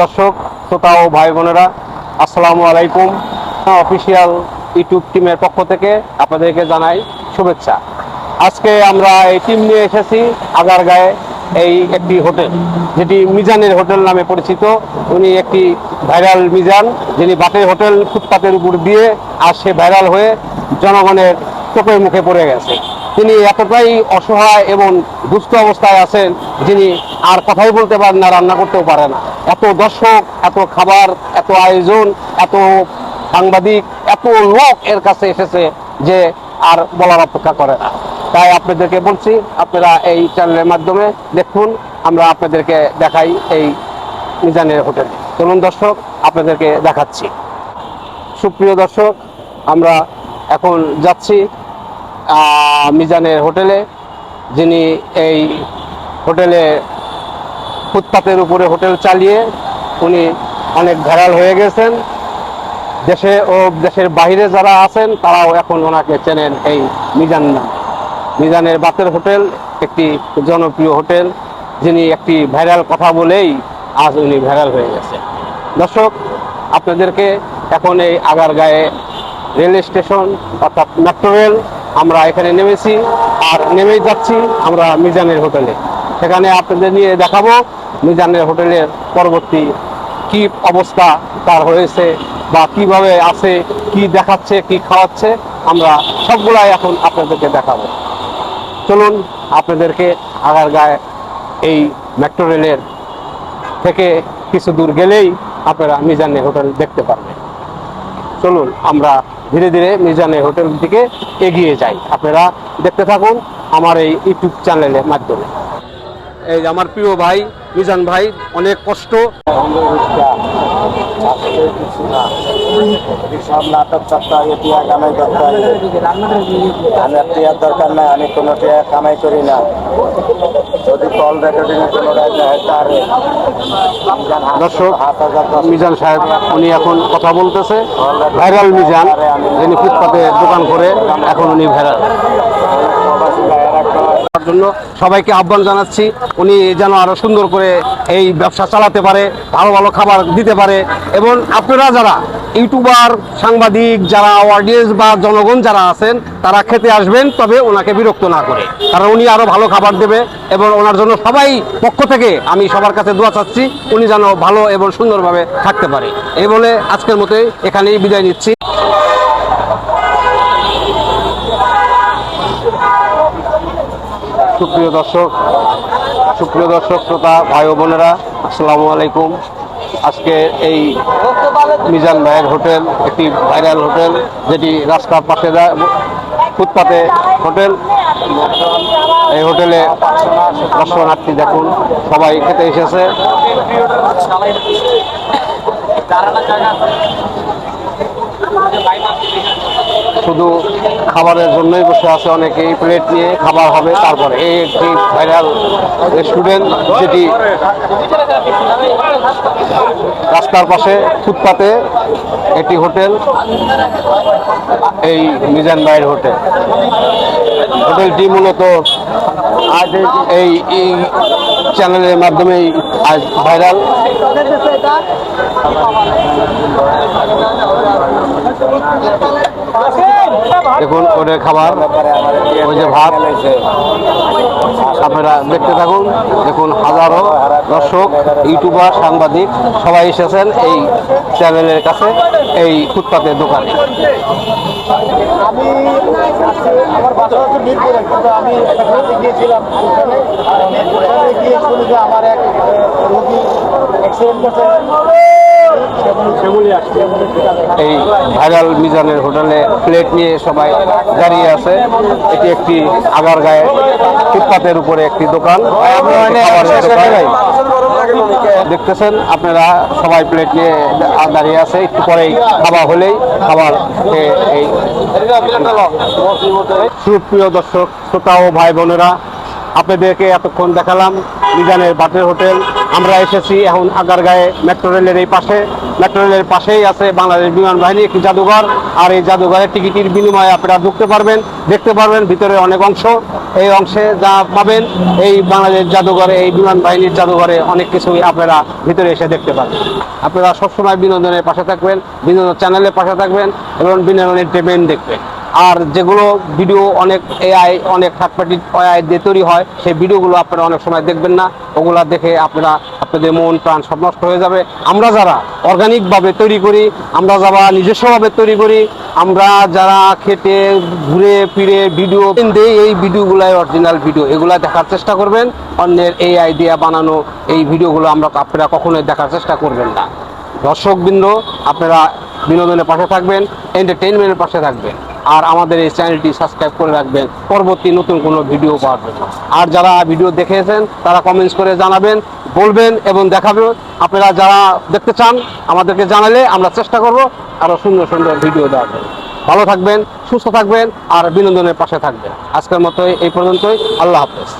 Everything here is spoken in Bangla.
দর্শক, শ্রোতা ও ভাই বোনেরা আসসালামু আলাইকুম। অফিসিয়াল ইউটিউব টিমের পক্ষ থেকে আপনাদেরকে জানাই শুভেচ্ছা। আজকে আমরা এই টিম নিয়ে এসেছি আগারগাঁয়ে এই একটি হোটেল, যেটি মিজানের হোটেল নামে পরিচিত। উনি একটি ভাইরাল মিজান, যিনি বাটের হোটেল ফুটপাতের উপর দিয়ে আর সে ভাইরাল হয়ে জনগণের চোখের মুখে পড়ে গেছে। তিনি এতটাই অসহায় এবং দুস্থ অবস্থায় আছেন, যিনি আর কথাই বলতে পারেন না, রান্না করতেও পারে না। এত দর্শক, এত খাবার, এত আয়োজন, এত সাংবাদিক, এত লোক এর কাছে এসেছে যে আর বলার অপেক্ষা করে না। তাই আপনাদেরকে বলছি, আপনারা এই চ্যানেলের মাধ্যমে দেখুন, আমরা আপনাদেরকে দেখাই এই মিজানের হোটেল। চলুন দর্শক, আপনাদেরকে দেখাচ্ছি। সুপ্রিয় দর্শক, আমরা এখন যাচ্ছি মিজানের হোটেলে, যিনি এই হোটেলে ফুটপাতের উপরে হোটেল চালিয়ে উনি অনেক ভাইরাল হয়ে গেছেন। দেশে ও দেশের বাইরে যারা আছেন, তারাও এখন ওনাকে চেনেন এই মিজান নাম। মিজানের বাতের হোটেল, একটি জনপ্রিয় হোটেল, যিনি একটি ভাইরাল কথা বলেই আজ উনি ভাইরাল হয়ে গেছে দর্শক, আপনাদেরকে এখন এই আগারগাঁয়ে রেল স্টেশন, অর্থাৎ মেট্রো রেল, আমরা এখানে নেমেছি। আর নেমেই যাচ্ছি আমরা মিজানের হোটেলে। সেখানে আপনাদের নিয়ে দেখাবো মিজানের হোটেলের পরবর্তী কি অবস্থা, তার হয়েছে বা কীভাবে আছে, কি দেখাচ্ছে, কি খাওয়াচ্ছে, আমরা সবগুলাই এখন আপনাদেরকে দেখাবো। চলুন, আপনাদেরকে আগারগাঁয়ে এই মেট্রো রেলের থেকে কিছু দূর গেলেই আপনারা মিজানে হোটেল দেখতে পারবেন। চলুন, আমরা ধীরে ধীরে মিজানে হোটেল দিকে এগিয়ে যাই। আপনারা দেখতে থাকুন আমার এই ইউটিউব চ্যানেলের মাধ্যমে। এই আমার প্রিয় ভাই মিজান ভাই অনেক কষ্ট। সব নাটক হয় টিয়া কামাই করতে হয়। আমার টিয়ার দরকার নাই আমি কোনো টিয়া কামাই করি না। যদি কল রেকর্ডিং কোনো দর্শক মিজান সাহেব উনি এখন কথা বলতেছে। ভাইরাল মিজান যিনি ফুটপাতে দোকান করে এখন উনি ভাইরাল। কয়, তার জন্য সবাইকে আহ্বান জানাচ্ছি। উনি যেন আরও সুন্দর করে এই ব্যবসা চালাতে পারে ভালো ভালো খাবার দিতে পারে এবং আপনারা যারা ইউটিউবার সাংবাদিক যারা অডিয়েন্স বা জনগণ যারা আছেন তারা খেতে আসবেন তবে ওনাকে বিরক্ত না করে। কারণ উনি আরও ভালো খাবার দেবে এবং ওনার জন্য সবাই পক্ষ থেকে আমি সবার কাছে দোয়া চাচ্ছি উনি যেন ভালো এবং সুন্দরভাবে থাকতে পারে। এই বলে আজকের মতোই এখানেই বিদায় নিচ্ছি। সুপ্রিয় দর্শক সুপ্রিয় দর্শক, শ্রোতা, ভাই ও বোনেরা, আসসালামু আলাইকুম। আজকে এই মিজান ভাইয়ের হোটেল, একটি ভাইরাল হোটেল, যেটি রাস্তার পাশে ফুটপাতে হোটেল। এই হোটেলে দর্শনার্থী দেখুন, সবাই খেতে এসেছে। শুধু খাবারের জন্যই বসে আছে অনেকেই প্লেট নিয়ে খাবার হবে, তারপরে এই একটি ভাইরাল রেস্টুরেন্ট যেটি রাস্তার পাশে ফুটপাতে একটি হোটেল, এই মিজান ভাইয়ের হোটেল। হোটেলটি মূলত এই চ্যানেলের মাধ্যমেই আজ ভাইরাল দেখুন ওদের খাবার ওই যে ভাত আপনারা দেখতে থাকুন দেখুন হাজারো দর্শক ইউটিউবার সাংবাদিক সবাই এসেছেন এই চ্যানেলের কাছে এই ফুটপাতের দোকানে আমি আমার গিয়েছিলাম আমার এক রোগী অ্যাক্সিডেন্ট করছে এই ভাইরাল মিজানের হোটেলে প্লেট নিয়ে সবাই দাঁড়িয়ে আছে। এটি একটি আগারগাঁয়ে ফুটপাতের উপরে একটি দোকান। দেখতেছেন আপনারা সবাই প্লেট নিয়ে দাঁড়িয়ে আছে। একটু পরেই খাওয়া হলেই খাবার এই সুপ্রিয় দর্শক শ্রোতা ও ভাই বোনেরা আপনাদেরকে এতক্ষণ দেখালাম মিজানের বাটের হোটেল। আমরা এসেছি এখন আগার আগারগাঁয়ে মেট্রো রেলের এই পাশে। মেট্রো রেলের পাশেই আছে বাংলাদেশ বিমান বাহিনী, একটি জাদুঘর। আর এই জাদুঘরের টিকিটের বিনিময়ে আপনারা ঢুকতে পারবেন, দেখতে পারবেন ভিতরে অনেক অংশ। এই অংশে যা পাবেন, এই বাংলাদেশ জাদুঘরে, এই বিমান বাহিনীর জাদুঘরে অনেক কিছুই আপনারা ভিতরে এসে দেখতে পাবেন। আপনারা সবসময় বিনোদনের পাশে থাকবেন, বিনোদন চ্যানেলের পাশে থাকবেন এবং বিনোদন এন্টারটেনমেন্ট দেখবেন। আর যেগুলো ভিডিও অনেক এআই অনেক থার্ড পার্টি এআই দিয়ে তৈরি হয়, সেই ভিডিওগুলো আপনারা অনেক সময় দেখবেন না। ওগুলা দেখে আপনারা, আপনাদের মন, প্রাণ সব নষ্ট হয়ে যাবে। আমরা যারা অর্গানিকভাবে তৈরি করি, আমরা যারা নিজস্বভাবে তৈরি করি, আমরা যারা খেটে, ঘুরে ফিরে ভিডিও দিই, এই ভিডিওগুলাই অরিজিনাল ভিডিও। এগুলা দেখার চেষ্টা করবেন, অন্যের এআই দিয়ে বানানো এই ভিডিওগুলো আমরা আপনারা কখনোই দেখার চেষ্টা করবেন না। দর্শকবৃন্দ, আপনারা বিনোদনের পাশে থাকবেন এন্টারটেইনমেন্টের পাশে থাকবেন। আর আমাদের এই চ্যানেলটি সাবস্ক্রাইব করে রাখবেন। পরবর্তী নতুন কোনো ভিডিও পাওয়ার জন্য। আর যারা ভিডিও দেখেছেন, তারা কমেন্টস করে জানাবেন, বলবেন এবং দেখাবেন। আপনারা যারা দেখতে চান, আমাদেরকে জানালে আমরা চেষ্টা করব আরও সুন্দর সুন্দর ভিডিও দেওয়ার জন্য। ভালো থাকবেন, সুস্থ থাকবেন, আর বিনোদনের পাশে থাকবেন। আজকের মতো এই পর্যন্তই। আল্লাহ হাফেজ।